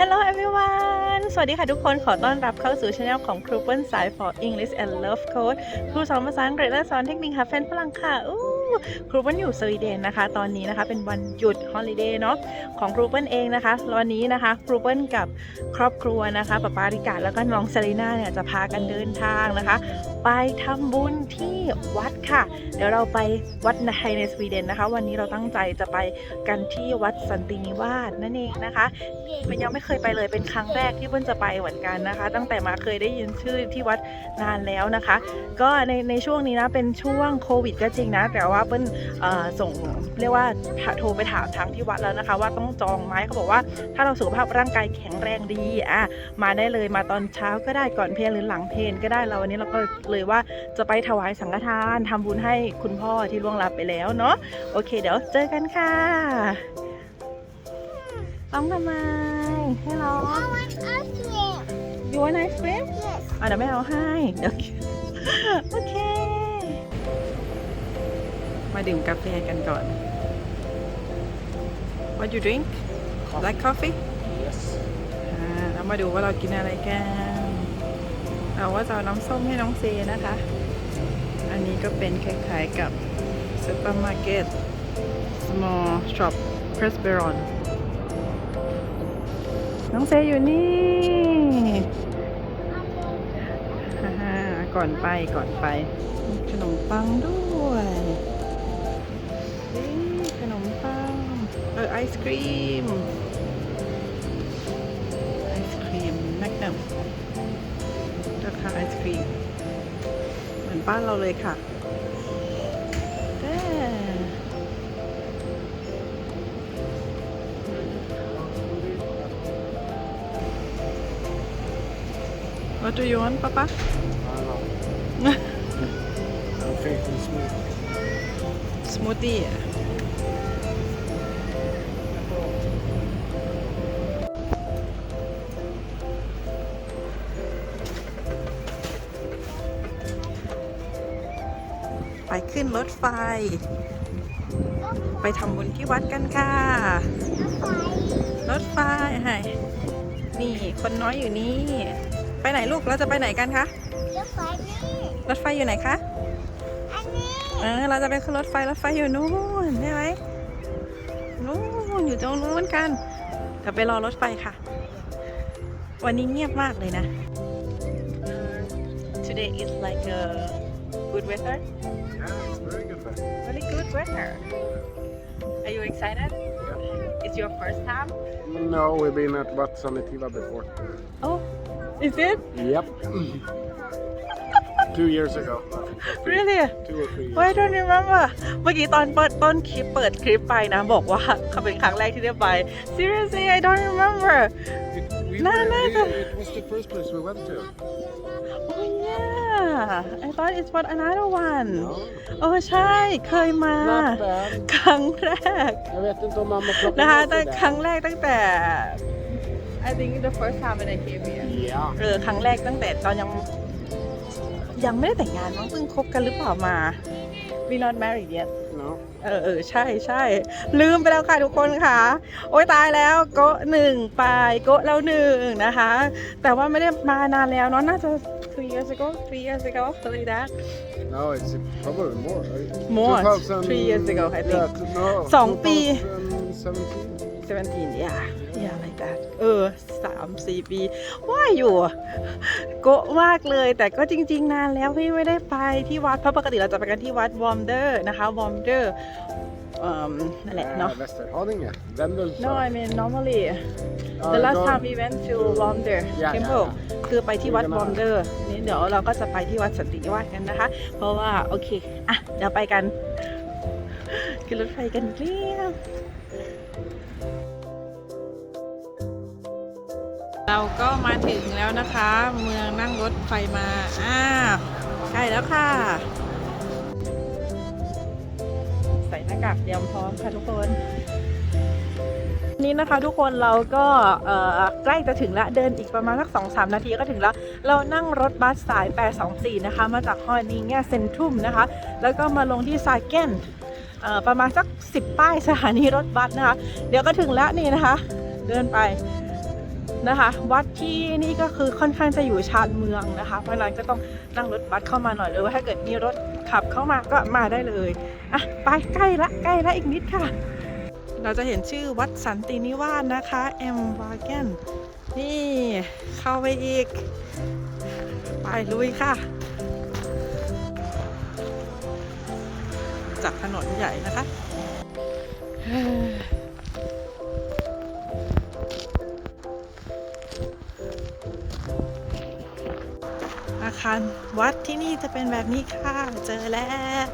Hello everyone สวัสดีค่ะทุกคน ขอต้อนรับเข้าสู่ช anel ของครูเปิ้ลสาย for English and Love Code ครูสอนภาษาอังกฤษและสอนเทคนิคค่ะแฟนฝรั่งค่ะอู้ครูเปิ้ลอยู่สวีเดนนะคะ ตอนนี้นะคะเป็นวันหยุดฮอลิเดย์เนาะของครูเปิ้ลเองนะคะวันนี้นะคะครูเปิ้ลกับครอบครัวนะคะป้าปาริกาแล้วก็น้องเซรีนาเนี่ยจะพากันเดินทางนะคะ ไปทำบุญที่วัดค่ะ เดี๋ยวเราไปวัดในในสวีเดนนะคะ วันนี้เราตั้งใจจะไปกันที่วัดสันตินิวาสนั่นเองนะคะมันยังไม่เคยไปเลยเป็นครั้งแรกที่เปิ้ลจะไปเหมือนกันนะคะ ตั้งแต่มาเคยได้ยินชื่อที่วัดนานแล้วนะคะ ก็ในในช่วงนี้นะเป็นช่วงโควิดก็จริงนะ แต่ว่าเปิ้ลส่งเรียกว่าโทรไปถามทางที่วัดแล้วนะคะ ว่าต้องจองไหมเขาบอกว่า ถ้าเราสุขภาพร่างกายแข็งแรงดีอะมาได้เลยมาตอนเช้าก็ได้ก่อนเพลหรือหลังเพลก็ได้เราวันนี้เราก็เลยว่าจะไปถวายสังฆทานทำบุญให้คุณพ่อที่ล่วงลับไปแล้วเนาะโอเค เดี๋ยวเจอกันค่ะต้องทำไมให้ร้อง I want ice cream. You want ice cream? Yes. อะเดี๋ยวแม่เอาให้ เดี๋ยวโอเค มาดื่มกาแฟกันก่อน What you drink? Black coffee? Yes. อ่าเรามาดูว่าเรากินอะไรกัน เราว่าจะเอาน้ำส้มให้น้องเซนะคะ อันนี้ก็เป็นคล้ายๆกับซูเปอร์มาร์เก็ต small shop p r e s b e r o n น้องเซอยู่นี่ฮ่าฮ่าก่อนไปก่อนไป ขนมปังด้วยขนมปัง เออไอศครีม คาไอศครีม เหมือนบ้านเราเลยค่ะแต่ What do you want, Papa? I don't know. I'm thinking smooth. Smoothie ขึ้นรถไฟ ไปทำบุญที่วัดกันค่ะ รถไฟให้นี่คนน้อยอยู่นี่ ไปไหนลูกเราจะไปไหนกันคะ Look like me. รถไฟอยู่ไหนคะ And me. เออเราจะไปขึ้นรถไฟรถไฟอยู่นู่นใช่ไหมนู่นอยู่ตรงนู้นกันเดี๋ยวไปรอรถไฟค่ะ วันนี้เงียบมากเลยนะ Today is like a good weather really good weather Are you excited It's your first time No, we've been at Wat Sanitiva before. Oh is it Yep. Two years ago. really Two or three years. Why don't remember เมื่อกี้ตอนเปิดต้นคลิปเปิดคลิปไปนะ บอกว่าเขาเป็นครั้งแรกที่ได้ไป Seriously I don't remember It, we No, were- no, we- no. it was the first place we went to. Oh yeah I thought it was another one No, เออใช่ เคยมา not bad. ครั้งแรก Jag vet inte om mamma plockade นะคะ med แต่ sig ครั้ง där. แรกตั้งแต่ I think the first time when I came here Ja. เออครั้งแรกตั้งแต่ตอนยัง ยังไม่ได้แต่งงานมั้งเพิ่งคบกันหรือเปล่ามา We not married yet No. เออเออใช่ใช่ลืมไปแล้วค่ะทุกคนค่ะ โอ้ยตายแล้วโกะหนึ่งไปโกะแล้วหนึ่งนะคะ แต่ว่าไม่ได้มานานแล้วเนาะน่าจะ three years ago three years ago something like that No, it's probably more. right? More, 2000 three years ago, I think. Yeah, t- no, สองปี 2017. 17 yeah yeah like that เออสามสี่ปี ว่าอยู่ โกะมากเลย แต่ก็จริง ๆ นานแล้วพี่ไม่ได้ไปที่วัด เพราะปกติเราจะไปกันที่วัดวอมเดอร์นะคะวอมเดอร์นั่นแหละเนาะ Eh, Västerhaninge. Vendelsjö. No I mean normally Ja, the last då- time we went to Wonder อย่า Temple อย่าคือไปที่วัดคุยกันวมาอม เดี๋ยวเราก็จะไปที่วัดสันตินิวาสกันนะคะ เพราะว่าโอเคอะเดี๋ยวไปกันขึ้นรถไฟกันเรียบเราก็มาถึงแล้วนะคะ เมืองนั่งรถไฟมาอ้าวใกล้แล้วค่ะ ใส่หน้ากากเตรียมพร้อมค่ะทุกคน นี้นะคะทุกคนเราก็ใกล้จะถึงละเดินอีกประมาณสัก2 3นาทีก็ถึงแล้ว เรานั่งรถบัสสาย 824 นะคะ มาจากฮอนีแง่เซนทรุมนะคะ แล้วก็มาลงที่ซาเกนประมาณสัก 10 ป้ายสถานีรถบัสนะคะ เดี๋ยวก็ถึงแล้วนี่นะคะ เดินไปนะคะวัดที่นี่ก็คือค่อนข้างจะอยู่ชานเมืองนะคะ เพราะฉะนั้นก็ต้องนั่งรถบัสเข้ามาหน่อยหรือว่าถ้าเกิดมีรถขับเข้ามาก็มาได้เลยอะไปใกล้ละใกล้ละอีกนิดค่ะ เราจะเห็นชื่อวัดสันตินิวาสนะคะเอ็มวาแกนนี่เข้าไปอีก ไปลุยค่ะ จากถนนใหญ่นะคะอาคารวัดที่นี่จะเป็นแบบนี้ค่ะ เจอแล้ว